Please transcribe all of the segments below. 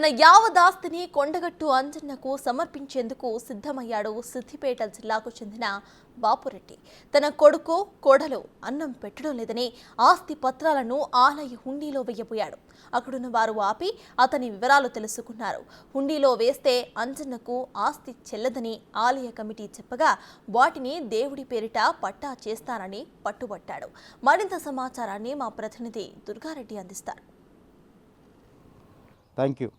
తన యావదాస్తిని కొండగట్టు అంజన్నకు సమర్పించేందుకు సిద్ధమయ్యాడు సిద్దిపేట జిల్లాకు చెందిన బాపురెడ్డి. తన కొడుకు కోడలు అన్నం పెట్టడం లేదని ఆస్తి పత్రాలను ఆలయ హుండీలో వేయబోయాడు. అక్కడున్న వారు ఆపి అతని వివరాలు తెలుసుకున్నారు. హుండీలో వేస్తే అంజన్నకు ఆస్తి చెల్లదని ఆలయ కమిటీ చెప్పగా వాటిని దేవుడి పేరిట పట్టా చేస్తానని పట్టుబట్టాడు. మరింత సమాచారాన్ని మా ప్రతినిధి దుర్గారెడ్డి అందిస్తారు. థ్యాంక్ యూ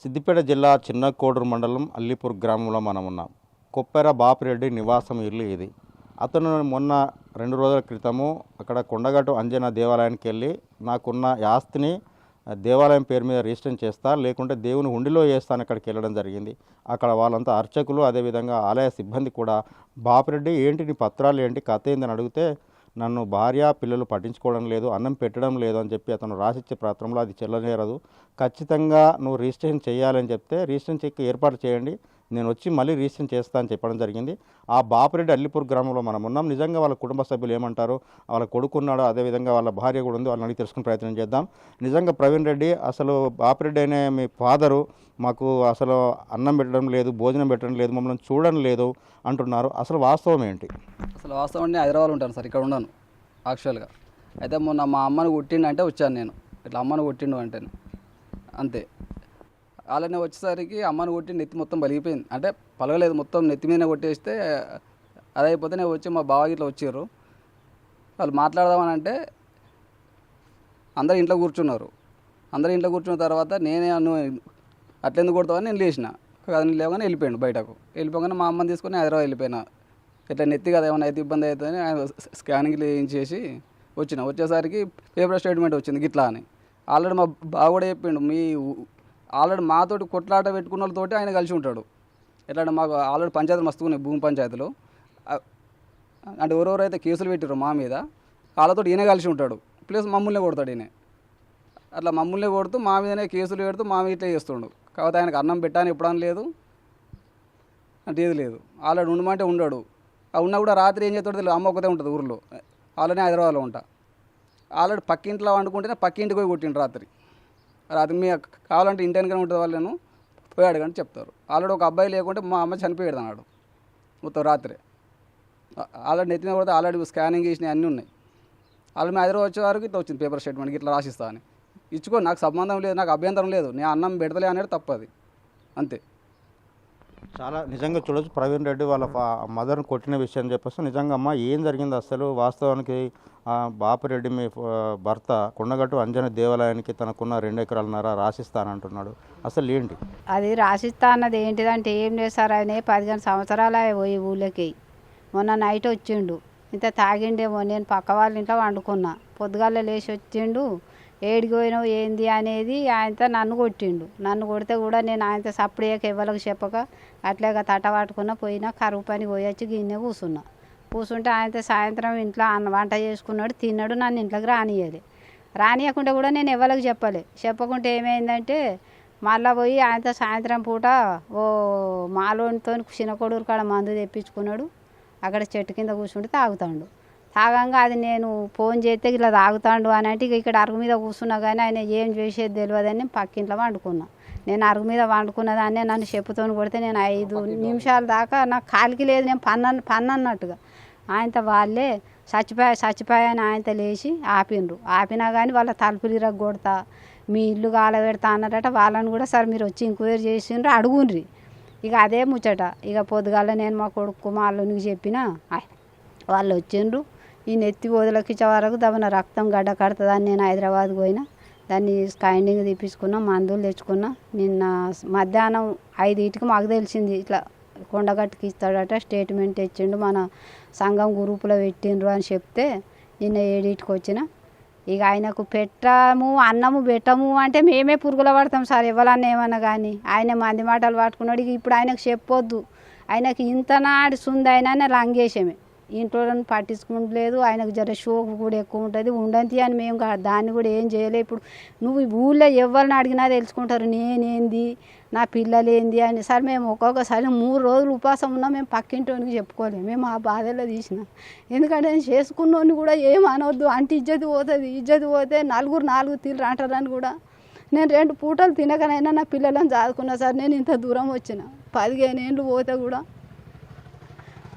సిద్దిపేట జిల్లా చిన్నకోడూరు మండలం అల్లిపూర్ గ్రామంలో మనం ఉన్నాం. కొప్పెర బాపిరెడ్డి నివాసం ఇల్లు ఇది. అతను మొన్న రెండు రోజుల క్రితము అక్కడ కొండగట్టు అంజన దేవాలయానికి వెళ్ళి నాకున్న ఆస్తిని దేవాలయం పేరు మీద రిజిస్టర్ చేస్తా లేకుంటే దేవుని హుండిలో వేస్తాను అక్కడికి వెళ్ళడం జరిగింది. అక్కడ వాళ్ళంతా అర్చకులు అదేవిధంగా ఆలయ సిబ్బంది కూడా బాపిరెడ్డి ఏంటి నీ పత్రాలు ఏంటి? కథ ఏందని అడిగితే నన్ను భార్య పిల్లలు పట్టించుకోవడం లేదు అన్నం పెట్టడం లేదు అని చెప్పి అతను రాసిచ్చే పత్రంలో అది చెల్లనేరదు. ఖచ్చితంగా నువ్వు రిజిస్ట్రేషన్ చేయాలని చెప్తే రిజిస్ట్రేషన్ చెక్ ఏర్పాటు చేయండి. నేను వచ్చి మళ్ళీ రిజిస్ట్రేషన్ చేస్తా అని చెప్పడం జరిగింది. ఆ బాపిరెడ్డి అల్లిపూర్ గ్రామంలో మనం ఉన్నాం. నిజంగా వాళ్ళ కుటుంబ సభ్యులు ఏమంటారు? వాళ్ళ కొడుకున్నాడు? అదేవిధంగా వాళ్ళ భార్య కూడా ఉంది. వాళ్ళని అడిగి తెలుసుకునే ప్రయత్నం చేద్దాం. నిజంగా ప్రవీణ్ రెడ్డి అసలు బాపిరెడ్డి అనే మీ ఫాదరు మాకు అసలు అన్నం పెట్టడం లేదు భోజనం పెట్టడం లేదు మమ్మల్ని చూడడం లేదు అంటున్నారు. అసలు వాస్తవం ఏంటి? అసలు వాస్తవం అంటే హైదరాబాద్ ఉంటాను సార్. ఇక్కడ ఉన్నాను యాక్చువల్గా. అయితే మొన్న మా అమ్మను కొట్టిండు అంటే వచ్చాను నేను. ఇట్లా అమ్మను కొట్టిండు అంటే అంతే. అలానే వచ్చేసరికి అమ్మను కొట్టి నెత్తి మొత్తం పలిగిపోయింది. అంటే పలగలేదు మొత్తం నెత్తి మీద కొట్టేస్తే అది అయిపోతే నేను వచ్చి మా బావ ఇట్లా వచ్చారు వాళ్ళు మాట్లాడదామని అంటే అందరు ఇంట్లో కూర్చున్నారు. అందరు ఇంట్లో కూర్చున్న తర్వాత నేనే నువ్వు అట్లెందుకు కొడతావని నేను లేచిన. కదని లేవగానే వెళ్ళిపోయాడు బయటకు. వెళ్ళిపోగానే మా అమ్మని తీసుకొని హైదరాబాద్ వెళ్ళిపోయినా. ఇట్లా నెత్తి కదా ఏమైనా అయితే ఇబ్బంది అవుతుందని ఆయన స్కానింగ్ చేసి వచ్చిన. వచ్చేసరికి పేపర్ స్టేట్మెంట్ వచ్చింది గిట్లా అని. ఆల్రెడీ మా బావ కూడా చెప్పిండు మీ ఆల్రెడీ మాతోటి కొట్లాట పెట్టుకున్న వాళ్ళతోటి ఆయన కలిసి ఉంటాడు. ఎట్లా అంటే మాకు ఆల్రెడీ పంచాయతీలు మస్తు ఉన్నాయి భూమి పంచాయతీలు. అంటే అంటే ఎవరెవరైతే కేసులు పెట్టారో మా మీద వాళ్ళతో ఈయన కలిసి ఉంటాడు. ప్లస్ మమ్మల్ని కొడతాడు ఈయన. అట్లా మమ్మల్ని కొడుతూ మా మీదనే కేసులు పెడుతూ మా మీద ఇట్లా చేస్తుండు. కాకపోతే ఆయనకు అన్నం పెట్టాను ఎప్పుడని లేదు. అంటే ఏది లేదు. ఆల్రెడీ ఉండమంటే ఉండడు. ఆ ఉన్నా కూడా రాత్రి ఏం చేస్తాడో తెలియదు. అమ్మ ఒకతే ఉంటుంది ఊర్లో. ఆల్రెడీ హైదరాబాద్లో ఉంటా. ఆల్రెడీ పక్కింట్లో వండుకుంటేనే పక్కింటికి పోయి కొట్టిండు రాత్రి. రాత్రి మీ కావాలంటే ఇంటి వెనకనే ఉంటుంది వాళ్ళను పోయాడు కానీ చెప్తారు. ఆల్రెడీ ఒక అబ్బాయి లేకుంటే మా అమ్మ చనిపోయాడు అన్నాడు. మొత్తం రాత్రి. ఆల్రెడీ నెత్తిన కూడా ఆల్రెడీ స్కానింగ్ చేసినవి అన్నీ ఉన్నాయి. ఆల్రెడీ హైదరాబాద్ వచ్చే వరకు ఇట్లా వచ్చింది పేపర్ స్టేట్మెంట్ ఇట్లా రాసిస్తా అని. ఇచ్చుకో నాకు సంబంధం లేదు నాకు అభ్యంతరం లేదు. నేను అన్నం పెడతలే అనేది తప్పది. అంతే. చాలా నిజంగా చూడొచ్చు. ప్రవీణ్ రెడ్డి వాళ్ళ మదర్ని కొట్టిన విషయం చెప్పేసి నిజంగా అమ్మ ఏం జరిగింది అసలు? వాస్తవానికి ఆ, బాపిరెడ్డి మీ భర్త కొండగట్టు అంజన దేవాలయానికి తనకున్న రెండు ఎకరాలన్నర రాసిస్తానంటున్నాడు. అసలు ఏంటి? అది రాసిస్తా అన్నది ఏంటిదంటే ఏం చేస్తారు ఆయన పదిహేను సంవత్సరాలు పోయి ఊళ్ళకి. మొన్న నైట్ వచ్చిండు. ఇంత తాగిండేమో నేను పక్క వాళ్ళ ఇంట్లో వండుకున్నా. పొద్దుగాల లేచి వచ్చిండు. ఏడికి పోయినావు ఏంది అనేది ఆయనతో నన్ను కొట్టిండు. నన్ను కొడితే కూడా నేను ఆయనతో సప్పుడేయక ఎవరికి చెప్పక అట్లాగా తట పట్టుకున్న పోయినా కరువు పని పోయి వచ్చి గిన్నె కూసున్నా. కూర్చుంటే ఆయనతో సాయంత్రం ఇంట్లో అన్న వంట చేసుకున్నాడు తిన్నాడు నన్ను ఇంట్లోకి రానియలే రానియకుండా కూడా నేను ఎవరికి చెప్పలే. చెప్పకుంటే ఏమైందంటే మళ్ళా పోయి ఆయనతో సాయంత్రం పూట ఓ మాలోనితో చిన్న కొడుకు కాడ మందు తెప్పించుకున్నాడు. అక్కడ చెట్టు కింద కూర్చుంటే తాగుతాడు. తాగంగా అది నేను ఫోన్ చేస్తే ఇట్లా తాగుతాడు అని అంటే ఇక ఇక్కడ అరుగు మీద కూర్చున్నా కానీ ఆయన ఏం చేసేది తెలియదని పక్కింట్లో వండుకున్నా. నేను అరుగు మీద వండుకున్న దాన్నే నన్ను చెప్పుతో కొడితే నేను ఐదు నిమిషాల దాకా నాకు కాలికి లేదు నేను పన్న పన్నన్నట్టుగా ఆయనతో వాళ్ళే చచ్చిపోయా చచ్చిపోయా అని ఆయనతో లేచి ఆపిండ్రు. ఆపినా కానీ వాళ్ళ తలుపులు ఇరగొడతా మీ ఇల్లు కాలబెడతా అన్నారట. వాళ్ళని కూడా సార్ మీరు వచ్చి ఎంక్వైరీ చేసిండ్రు అడుగుండ్రి. ఇక అదే ముచ్చట. ఇక పొద్దుగాల నేను మా కొడుకు మా అల్లునికి చెప్పిన వాళ్ళు వచ్చిండ్రు. ఈ నెత్తి వదిలకిచ్చే వరకు తమ రక్తం గడ్డ కడుతుందని నేను హైదరాబాద్ పోయినా. దాన్ని స్కైండింగ్ తీపించుకున్నా మందులు తెచ్చుకున్నా. నిన్న మధ్యాహ్నం ఐదింటికి మాకు తెలిసింది ఇట్లా కొండగట్టుకి ఇస్తాడట స్టేట్మెంట్ తెచ్చిండు మన సంఘం గ్రూపులో పెట్టిండ్రు అని చెప్తే నిన్న ఏడింటికి వచ్చిన. ఇక ఆయనకు పెట్టము అన్నము పెట్టము అంటే మేమే పురుగుల పడతాం సార్ ఇవ్వాలన్నా ఏమన్నా కానీ. ఆయన మంది మాటలు పట్టుకున్నాడు. ఇక ఇప్పుడు ఆయనకు చెప్పొద్దు. ఆయనకి ఇంత నాడు సుందైనా లంగేసమే ఇంట్లో పట్టించుకుంటలేదు. ఆయనకు జర షోకు కూడా ఎక్కువ ఉంటుంది. ఉండంతి అని మేము దాన్ని కూడా ఏం చేయలే. ఇప్పుడు నువ్వు ఊళ్ళో ఎవరిని అడిగినా తెలుసుకుంటారు. నేనేంది? నా పిల్లలు ఏంది అని. సార్ మేము ఒక్కొక్కసారి మూడు రోజులు ఉపాసం ఉన్నా మేము పక్కింటోనికి చెప్పుకోలేము. మేము ఆ బాధలో తీసినాం. ఎందుకంటే నేను చేసుకున్నోని కూడా ఏం అనవద్దు అంటే ఇజ్జతి పోతుంది. ఇజ్జతి పోతే నలుగురు నాలుగు తీరు అంటారని కూడా. నేను రెండు పూటలు తినకనైనా నా పిల్లలను చదువుకున్నా సార్ నేను ఇంత దూరం వచ్చిన. పదిహేను ఏళ్ళు పోతే కూడా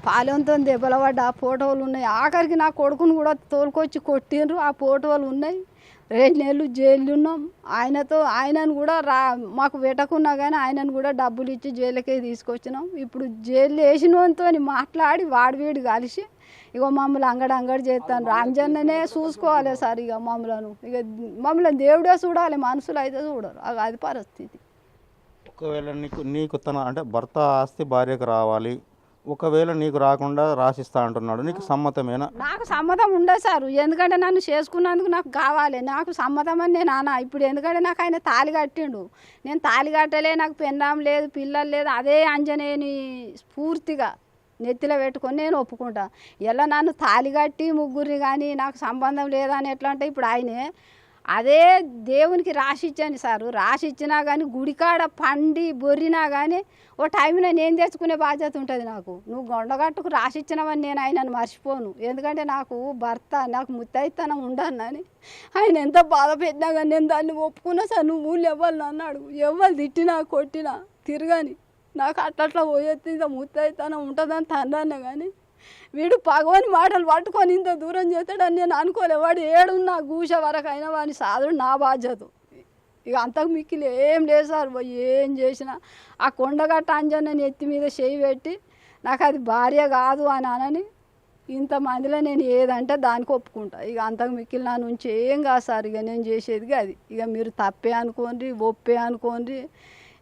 పాలెంతో దెబ్బల ఆ ఫోటోలు ఉన్నాయి. ఆఖరికి నా కొడుకును కూడా తోలుకొచ్చి కొట్టిండ్రు. ఆ ఫోటోలు ఉన్నాయి. రెండు నెలలు జైలు ఉన్నాం. ఆయనతో ఆయనను కూడా రా మాకు వెటకున్నా కానీ ఆయనను కూడా డబ్బులు ఇచ్చి జైలుకే తీసుకొచ్చినాం. ఇప్పుడు జైలు వేసినతో మాట్లాడి వాడి వీడి కలిసి ఇక మమ్మల్ని అంగడి అంగడి చేస్తాను. రాంజన్ననే చూసుకోవాలి సార్ ఇక మమ్మలను. ఇక మమ్మల్ని దేవుడే చూడాలి. మనుషులు అయితే చూడరు. అది- అది పరిస్థితి. ఒకవేళ నీకు నీకు తన అంటే భర్త ఆస్తి భార్యకు రావాలి. ఒకవేళ నీకు రాకుండా రాసిస్తా అంటున్నాడు నీకు సమ్మతమేనా? నాకు సమ్మతం ఉండదు సార్. ఎందుకంటే నన్ను చేసుకున్నందుకు నాకు కావాలి. నాకు సమ్మతం అని నేను అన్నా ఇప్పుడు ఎందుకంటే నాకు ఆయన తాళి కట్టిండు. నేను తాళి కట్టలే నాకు పెన్నాం లేదు పిల్లలు లేదు అదే అంజనేయుని స్ఫూర్తిగా నెత్తిలో పెట్టుకొని నేను ఒప్పుకుంటా. ఎలా నన్ను తాళి కట్టి ముగ్గురిని కానీ నాకు సంబంధం లేదని ఎట్లా అంటే ఇప్పుడు ఆయనే అదే దేవునికి రాసి ఇచ్చాను సారు. రాసి ఇచ్చినా కానీ గుడికాడ పండి బొర్రినా కానీ ఓ టైంలో నేను తెచ్చుకునే బాధ్యత ఉంటుంది నాకు. నువ్వు గొండగట్టుకు రాసి ఇచ్చినవని నేను ఆయనను మర్చిపోను. ఎందుకంటే నాకు భర్త నాకు ముత్తైతనం ఉండనని ఆయన ఎంత బాధ పెట్టినా కానీ నేను దాన్ని ఒప్పుకున్నా సార్. నువ్వు ఊళ్ళు అన్నాడు ఎవ్వరు తిట్టినా కొట్టినా తిరగని నాకు అట్లట్లా పోయేది. ముత్తైతనం ఉంటుందని తన్నాను కానీ వీడు పగవని మాటలు పట్టుకొని ఇంత దూరం చేస్తాడని నేను అనుకోలే. వాడు ఏడున్నా గూష వరకు అయినా వాడిని సాధుడు నా బాధ్యత. ఇక అంతకు మిక్కిలి ఏం లేదు సార్. పోయి ఏం చేసినా ఆ కొండగట్ట అంజన్న ఎత్తి మీద చేయి పెట్టి నాకు అది భార్య కాదు అని అనని ఇంతమందిలో నేను ఏదంటే దానికి ఒప్పుకుంటా. ఇక అంతకు మిక్కిలి నా నుంచి ఏం కాదు సార్. ఇక నేను చేసేది అది. ఇక మీరు తప్పే అనుకోండి ఒప్పే అనుకోండి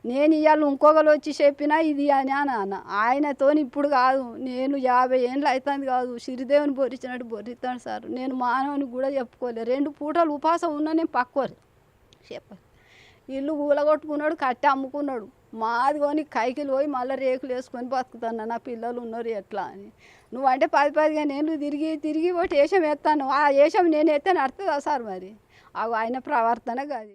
నేను ఇవాళ ఇంకొకరు వచ్చి చెప్పినా ఇది అని అని అన్న. ఆయనతో ఇప్పుడు కాదు. నేను యాభై ఏళ్ళు అవుతుంది కాదు. సిరిదేవుని బొరిచినట్టు బొరిస్తాను సార్. నేను మానవుని కూడా చెప్పుకోలే. రెండు పూటలు ఉపాసం ఉన్నా నేను పక్కోరు చెప్పాలి. ఇల్లు కూలగొట్టుకున్నాడు కట్టి అమ్ముకున్నాడు. మాది కొని కైకిలు పోయి మళ్ళీ రేకులు వేసుకొని బతుకుతాను నా పిల్లలు ఉన్నారు ఎట్లా అని. నువ్వంటే పది పదిగా నేను తిరిగి తిరిగి ఒకటి వేషం వేస్తాను. ఆ వేషం నేను ఎత్తే నడుతుందా సార్ మరి? అవి ఆయన ప్రవర్తన కాదు